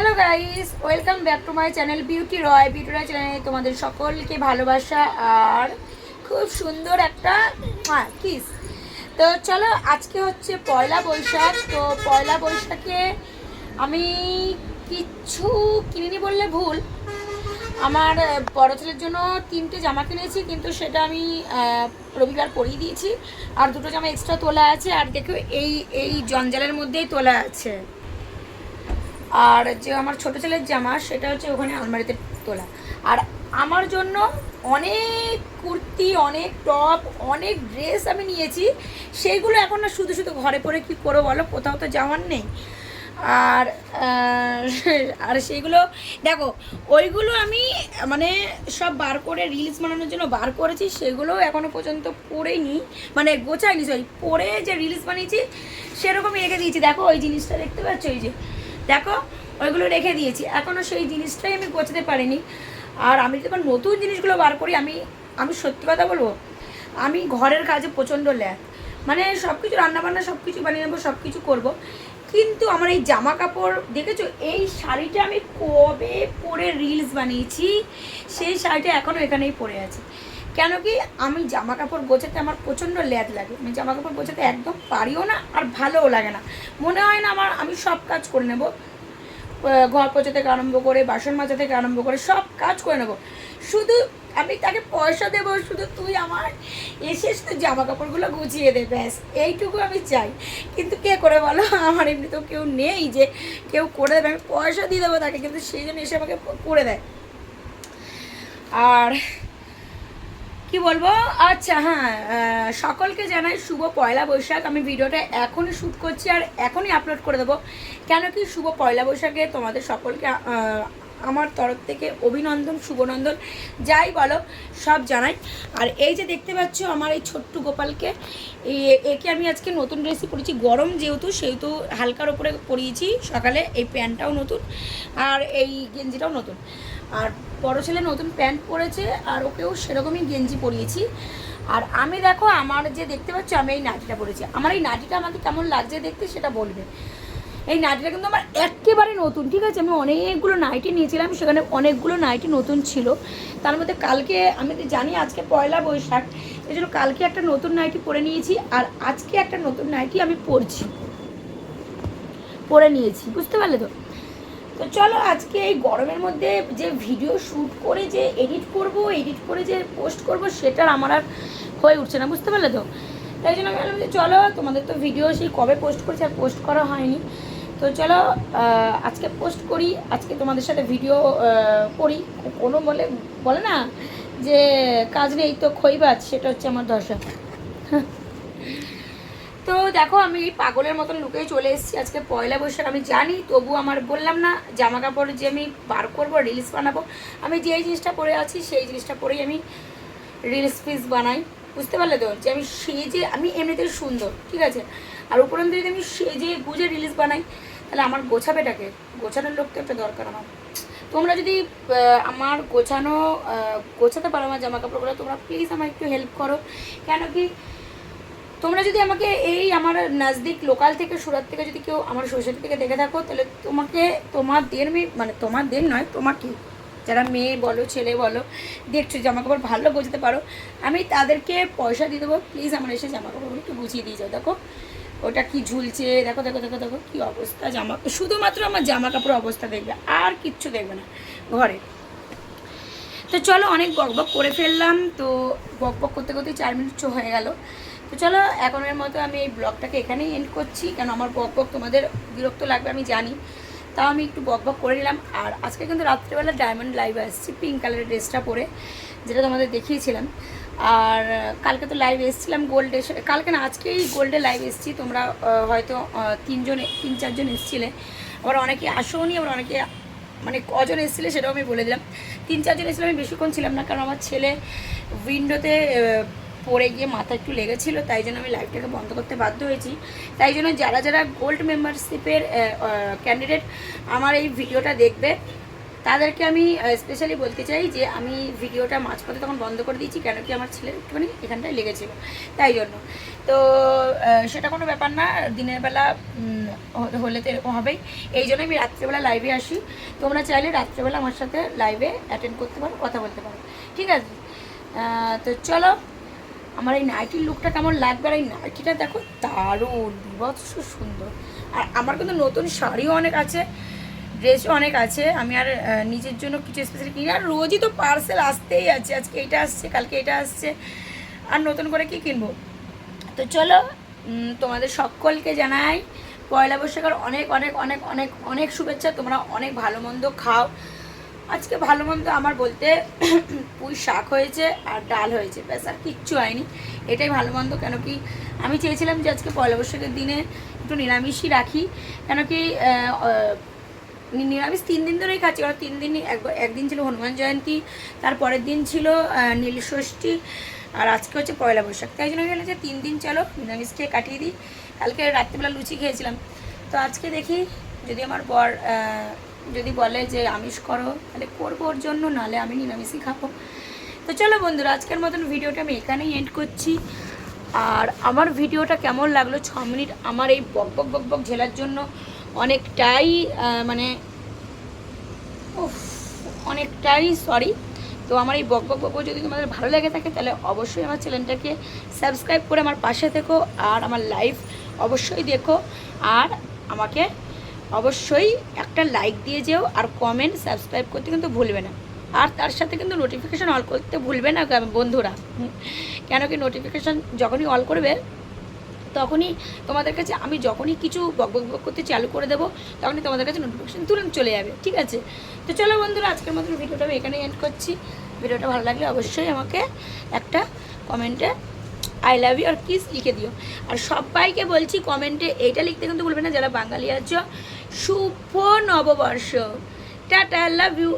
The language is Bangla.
Hello guys welcome back to my channel Beauty Roy Beauty Roy চ্যানেলে তোমাদের সকলকে ভালোবাসা আর খুব সুন্দর একটা কিস তো চলো, আজকে হচ্ছে পয়লা বৈশাখ। তো পয়লা বৈশাখে আমি কিচ্ছু কিনিনি বললে ভুল। আমার বড় ছেলের জন্য তিনটে জামা কিনেছি, কিন্তু সেটা আমি রবিবার পরিয়ে দিয়েছি। আর দুটো জামা এক্সট্রা তোলা আছে। আর দেখো, এই এই জঞ্জালের মধ্যেই তোলা আছে। আর যে আমার ছোট ছেলের জামা, সেটা হচ্ছে ওখানে আলমারিতে তোলা। আর আমার জন্য অনেক কুর্তি, অনেক টপ, অনেক ড্রেস আমি নিয়েছি। সেইগুলো এখন না শুধু শুধু ঘরে পরে কি করো বলো? কোথাও তো যাওয়ার নেই। আর আর সেইগুলো, দেখো, ওইগুলো আমি মানে সব বার করে রিলস বানানোর জন্য বার করেছি সেগুলো এখনও পর্যন্ত পড়েইনি। মানে গোছাইনি সরি পরে যে রিলস বানিয়েছি, সেরকমই রেখে দিয়েছি। দেখো, ওই জিনিসটা দেখতে পাচ্ছ? ওই যে দেখো, ওইগুলো রেখে দিয়েছি। এখনও সেই জিনিসটাই আমি গোছাতে পারিনি। আর আমি যখন নতুন জিনিসগুলো বার করি, আমি আমি সত্যি কথা বলব, আমি ঘরের কাজে প্রচণ্ড ল্যাক মানে সব কিছু রান্নাবান্না সব কিছু বানিয়ে নেব সব কিছু করব। কিন্তু আমার এই জামা কাপড় দেখেছ? এই শাড়িটা আমি কবে পরে রিলস বানিয়েছি? সেই শাড়িটা এখনও এখানেই পরে আছে। কেন কি আমি জামা কাপড় গোছাতে আমার প্রচণ্ড ল্যাদ লাগে। আমি জামা কাপড় গোছাতে একদম পারিও না আর ভালোও লাগে না। মনে হয় না আমার, আমি সব কাজ করে নেব। ঘর পোছা থেকে আরম্ভ করে, বাসন মাজা থেকে আরম্ভ করে, সব কাজ করে নেব। শুধু আমি তাকে পয়সা দেবো, শুধু তুই আমার এসে শুধু জামা কাপড়গুলো গুছিয়ে দে, ব্যাস, এইটুকু আমি চাই। কিন্তু কে করে বলো? আমার এমনি তো কেউ নেই যে কেউ করে দেবে। আমি পয়সা দিয়ে দেবো তাকে, কিন্তু সেই জন্য এসে আমাকে করে দেয়। আর কি বলব? আচ্ছা হ্যাঁ সকলকে জানাই শুভ পয়লা বৈশাখ। আমি ভিডিওটা এখনই শ্যুট করছি আর এখনই আপলোড করে দেবো। কেন কি শুভ পয়লা বৈশাখে তোমাদের সকলকে আমার তরফ থেকে অভিনন্দন, শুভনন্দন, যাই বলো, সব জানাই। আর এই যে দেখতে পাচ্ছ আমার এই ছোট্ট গোপালকে একে আমি আজকে নতুন ড্রেসই পরেছি। গরম যেহেতু, সেহেতু হালকার ওপরে পরিয়েছি। সকালে এই প্যান্টটাও নতুন আর এই গেঞ্জিটাও নতুন। আর বড় ছেলে নতুন প্যান্ট পরেছে, আর ওকেও সেরকমই গেঞ্জি পরিয়েছি। আর আমি দেখো, আমার যে দেখতে পাচ্ছ, আমি এই নাটিটা পরেছি। আমার এই নাটিটা আমাকে কেমন লাগছে দেখতে সেটা বলবে। এই নাইটিটা কিন্তু আমার একেবারে নতুন, ঠিক আছে? আমি অনেকগুলো নাইটি নিয়েছিলাম, সেখানে অনেকগুলো নাইটি নতুন ছিল। তার মধ্যে কালকে, আমি জানি আজকে পয়লা বৈশাখ এই জন্য কালকে একটা নতুন নাইটি পরে নিয়েছি, আর আজকে একটা নতুন নাইটি আমি পরছি। পরে নিয়েছি, বুঝতে পারলে তো? তো চলো আজকে এই গরমের মধ্যে যে ভিডিও শ্যুট করে যে এডিট করব এডিট করে যে পোস্ট করব সেটার আমার আর হয়ে উঠছে না, বুঝতে পারলে তো? তাই জন্য আমি বললাম যে চলো, তোমাদের তো ভিডিও সেই কবে পোস্ট করছি আর পোস্ট করা হয়নি। তো চলো আজকে পোস্ট করি, আজকে তোমাদের সাথে ভিডিও করি। কোনো বলে বলে না যে কাজ নেই তো খইবাজ সেটা হচ্ছে আমার দশা তো দেখো, আমি পাগলের মতন লুকেই চলে এসেছি। আজকে পয়লা বৈশাখ, আমি জানি তবু আমার বললাম না জামা কাপড় যে আমি বার করব রিলস বানাবো, আমি যেই জিনিসটা পরে আছি, সেই জিনিসটা পরেই আমি রিলস পিস বানাই। বুঝতে পারলে তো? যে আমি সেজে, আমি এমনিতেই সুন্দর, ঠিক আছে? আর উপরন্ত যদি আমি সেজে গুজে রিলস বানাই, তাহলে আমার গোছাবেটাকে? গোছানোর লোক তো একটা দরকার আমার। তোমরা যদি আমার গোছানো গোছাতে পারো আমার জামা কাপড়গুলো তোমরা প্লিজ আমার একটু হেল্প করো। কেন কি তোমরা যদি আমাকে এই আমার নজদিক লোকাল থেকে, সুরাত থেকে যদি কেউ আমার সোসাইটি থেকে দেখে থাকো, তাহলে তোমাকে তোমাদের মেয়ে মানে তোমার তোমাদের নয় তোমাকে যারা মেয়ে বলো, ছেলে বলো, দেখছ জামা কাপড় ভালো গোছাতে পারো, আমি তাদেরকে পয়সা দিয়ে দেবো। প্লিজ আমার এসে জামা কাপড়গুলো একটু গুছিয়ে দিয়ে যাও। দেখো, ওটা কি ঝুলছে, দেখো দেখো দেখো দেখো, কী অবস্থা জামা, শুধুমাত্র আমার জামা কাপড় অবস্থা দেখবে, আর কিচ্ছু দেখবে না ঘরে। তো চলো, অনেক বকবক করে ফেললাম। তো বকবক করতে করতে চার মিনিট চো হয়ে গেল। তো চলো, এখনের মতো আমি এই ব্লগটাকে এখানেই এন্ড করছি। কেন আমার বক বক তোমাদের বিরক্ত লাগবে আমি জানি। তাও আমি একটু বক বক করে নিলাম। আর আজকে কিন্তু রাত্রিবেলা ডায়মন্ড লাইভ আসছি পিঙ্ক কালারের ড্রেসটা পরে, যেটা তোমাদের দেখিয়েছিলাম। আর কালকে তো লাইভ এসেছিলাম গোল্ডে কালকে না, আজকেই গোল্ডে লাইভ এসেছি। তোমরা হয়তো তিনজন, তিন চারজন এসেছিলে। আবার অনেকে আসোনি আবার অনেকে মানে কজন এসেছিলে সেটাও আমি বলে দিলাম। তিন চারজন এসেছিল আমি বেশিক্ষণ ছিলাম না, কারণ আমার ছেলে উইন্ডোতে পড়ে গিয়ে মাথা একটু লেগেছিল, তাই জন্য আমি লাইভটাকে বন্ধ করতে বাধ্য হয়েছি। তাই জন্য যারা যারা গোল্ড মেম্বারশিপের ক্যান্ডিডেট আমার এই ভিডিওটা দেখবে, তাদেরকে আমি স্পেশালি বলতে চাই যে আমি ভিডিওটা মাঝপথে তখন বন্ধ করে দিয়েছি, কেন কি আমার ছেলের একটুখানি এখানটায় লেগেছিল। তাই জন্য। তো সেটা কোনো ব্যাপার না, দিনের বেলা হলে তো এরকম হবেই। এই জন্য আমি রাত্রেবেলা লাইভে আসি। তোমরা চাইলে রাত্রেবেলা আমার সাথে লাইভে অ্যাটেন্ড করতে পারো, কথা বলতে পারো। ঠিক আছে? তো চলো আমার এই নাইটির লুকটা কেমন লাগবে আর এই নাইটিটা দেখো দারুণ, বিভৎস সুন্দর। আর আমার কিন্তু নতুন শাড়িও অনেক আছে, ড্রেসও অনেক আছে। আমি আর নিজের জন্য কিছু স্পেশাল কিনি। আর রোজই তো পার্সেল আসতেই আছে। আজকে এটা আসছে, কালকে এটা আসছে। আর নতুন করে কি কিনবো? তো চলো তোমাদের সকলকে জানাই, পয়লা বৈশাখের অনেক অনেক অনেক অনেক অনেক শুভেচ্ছা। তোমরা অনেক ভালো মন্দ খাও। আজকে ভালো মন্দ আমার বলতে পুঁই শাক হয়েছে আর ডাল হয়েছে। ব্যাস, আর কিচ্ছু হয়নি। এটাই ভালো মন্দ, কেন কি আমি চেয়েছিলাম যে আজকে পয়লা বৈশাখের দিনে একটু নিরামিষই রাখি। কেন কি নিরামিষ তিন দিন ধরেই খাচ্ছি, কারণ তিন একবার একদিন ছিল হনুমান জয়ন্তী তারপরের দিন ছিল নীলষষ্ঠী, আর আজকে হচ্ছে পয়লা বৈশাখ। তাই জন্য যে তিন দিন চলো, নিরামিষ খেয়ে কাটিয়ে দিই। কালকে রাত্রিবেলা লুচি খেয়েছিলাম। তো আজকে দেখি যদি আমার বর যদি বলে যে আমিষ করো, তাহলে করব ওর জন্য নাহলে আমি নিরামিষই খাব। তো চলো বন্ধুরা, আজকের মতন ভিডিওটা আমি এখানেই এন্ড করছি। আর আমার ভিডিওটা কেমন লাগল ছ মিনিট আমার এই বক বক বক বক ঝেলার জন্য অনেকটাই মানে অনেকটাই সরি তো আমার এই বক বক বক যদি তোমাদের ভালো লেগে থাকে, তাহলে অবশ্যই আমার চ্যানেলটাকে সাবস্ক্রাইব করে আমার পাশে থেকো, আর আমার লাইভ অবশ্যই দেখো। আর আমাকে অবশ্যই একটা লাইক দিয়ে যেও আর কমেন্ট সাবস্ক্রাইব করতে কিন্তু ভুলবে না। আর তার সাথে কিন্তু নোটিফিকেশান অল করতে ভুলবে না বন্ধুরা। কেন কি নোটিফিকেশান যখনই অল করবে, তখনই তোমাদের কাছে আমি যখনই কিছু বক বক বক করতে চালু করে দেবো, তখনই তোমাদের কাছে নোটিফিকেশান তুরন্ত চলে যাবে, ঠিক আছে? তো চলো বন্ধুরা, আজকের মতন ভিডিওটা আমি এখানে এন্ড করছি। ভিডিওটা ভালো লাগলে অবশ্যই আমাকে একটা কমেন্টে আই লাভ ইউ আর কিস লিখে দিও। আর সবাইকে বলছি কমেন্টে এইটা লিখতে কিন্তু বলবে না, যারা বাঙালি আছো, শুভ নববর্ষ। Tata love you